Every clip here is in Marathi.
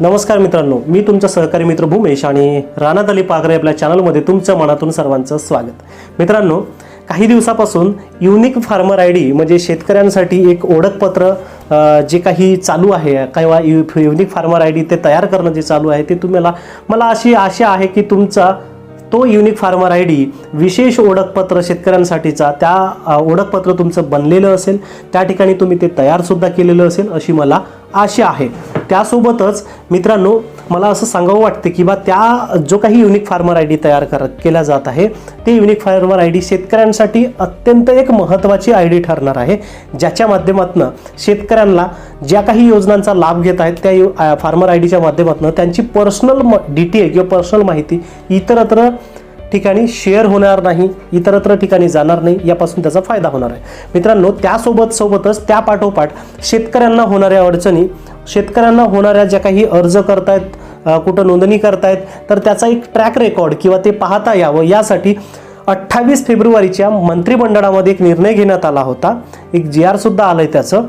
नमस्कार मित्रांनो मी तुमचा सहकारी मित्र भूमेश आणि रानात अली पागरे आपल्या चॅनलमध्ये तुमचं मनातून सर्वांचं स्वागत. मित्रांनो काही दिवसापासून युनिक फार्मर आय डी म्हणजे शेतकऱ्यांसाठी एक ओळखपत्र जे काही चालू आहे किंवा यु युनिक फार्मर आय डी ते तयार करणं जे चालू आहे ते तुम्हाला मला अशी आशा आहे की तुमचा तो युनिक फार्मर आय डी विशेष ओळखपत्र शेतकऱ्यांसाठीचा त्या ओळखपत्र तुमचं बनलेलं असेल त्या ठिकाणी तुम्ही ते तयारसुद्धा केलेलं असेल अशी मला अशी आहे. त्यासोबतच मित्रांनो मला असं सांगावं वाटते की बा त्या जो काही युनिक फार्मर आय डी तयार कर केला जात आहे ते युनिक फार्मर आय डी शेतकऱ्यांसाठी अत्यंत एक महत्त्वाची आय डी ठरणार आहे ज्याच्या माध्यमातून शेतकऱ्यांना ज्या काही योजनांचा लाभ घेत आहेत त्या यु फार्मर आय डीच्या माध्यमातून त्यांची पर्सनल म डिटेल किंवा पर्सनल माहिती इतरत्र ठिकाणी शेअर होणार नाही इतरत्र ठिकाणी जाणार नाही यापासून त्याचा फायदा होणार आहे. मित्रांनो त्यासोबत सोबतच त्या पाठोपाठ शेतकऱ्यांना होणाऱ्या अडचणी शेतकऱ्यांना होणाऱ्या ज्या काही अर्ज करतायत कुठं नोंदणी करतायत तर त्याचा एक ट्रॅक रेकॉर्ड किंवा ते पाहता यावं. यासाठी अठ्ठावीस फेब्रुवारीच्या मंत्रिमंडळामध्ये एक निर्णय घेण्यात आला होता. एक जी आर सुद्धा आलंय त्याचं.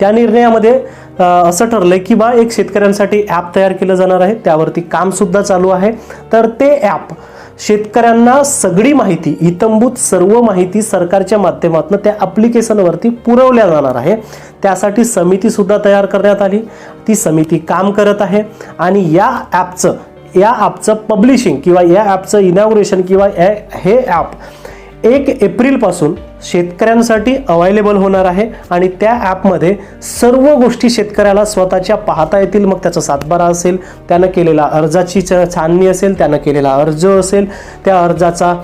त्या निर्णयामध्ये असं असं आहे की बा एक शेतकऱ्यांसाठी ॲप तयार केलं जाणार आहे. त्यावरती कामसुद्धा चालू आहे. तर ते ॲप शेतकऱ्यांना सगळी माहिती इतंभूत सर्व माहिती सरकारच्या माध्यमातून त्या ॲप्लिकेशनवरती पुरवल्या जाणार आहे. त्यासाठी समितीसुद्धा तयार करण्यात आली. ती समिती काम करत आहे आणि या ॲपचं या ॲपचं पब्लिशिंग किंवा या ॲपचं इनॉग्रेशन किंवा हे ॲप एक एप्रिलपासून शेतकऱ्यांसाठी अवेलेबल होणार आहे आणि त्या ॲपमध्ये सर्व गोष्टी शेतकऱ्याला स्वतःच्या पाहता येतील. मग त्याचा सातबारा असेल त्यानं केलेला अर्जाची छाननी असेल त्यानं केलेला अर्ज असेल त्या अर्जाचा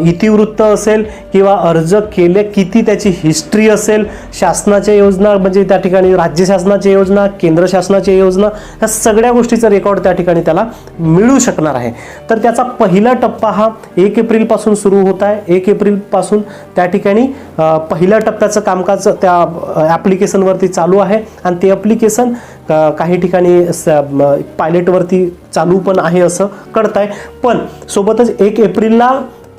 इतिवृत्त असेल किंवा अर्ज केले किती त्याची हिस्ट्री असेल शासनाच्या योजना म्हणजे त्या ठिकाणी राज्य शासनाच्या योजना केंद्र शासनाच्या योजना ह्या सगळ्या गोष्टीचा रेकॉर्ड त्या ठिकाणी त्याला मिळू शकणार आहे. तर त्याचा पहिला टप्पा हा एक एप्रिलपासून सुरू होत आहे. एक एप्रिलपासून त्या ठिकाणी ठिकाणी पहिल्या टप्प्याचं कामकाज त्या ॲप्लिकेशनवरती चालू आहे. आणि ते ॲप्लिकेशन काही ठिकाणी पायलटवरती चालू पण आहे असं कळत आहे पण सोबतच एक एप्रिलला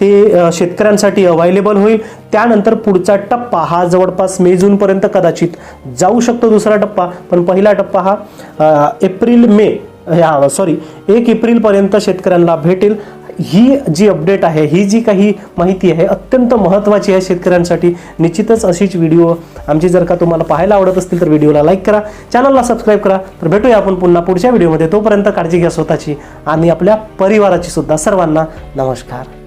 ते शेतकऱ्यांसाठी अवेलेबल होईल. त्यानंतर पुढचा टप्पा हा जवळपास मे जूनपर्यंत कदाचित जाऊ शकतो दुसरा टप्पा. पण पहिला टप्पा हा एप्रिल मे ह्या सॉरी एक एप्रिलपर्यंत शेतकऱ्यांना भेटेल. ही जी अपडेट आहे ही जी काही माहिती आहे अत्यंत महत्त्वाची आहे शेतकऱ्यांसाठी. निश्चितच अशीच व्हिडिओ आमची जर का तुम्हाला पाहायला आवडत असतील तर व्हिडिओला लाईक करा. चॅनलला सबस्क्राईब करा. तर भेटूया आपण पुन्हा पुढच्या व्हिडिओमध्ये तोपर्यंत काळजी घ्या स्वतःची आणि आपल्या परिवाराची सुद्धा सर्वांना नमस्कार.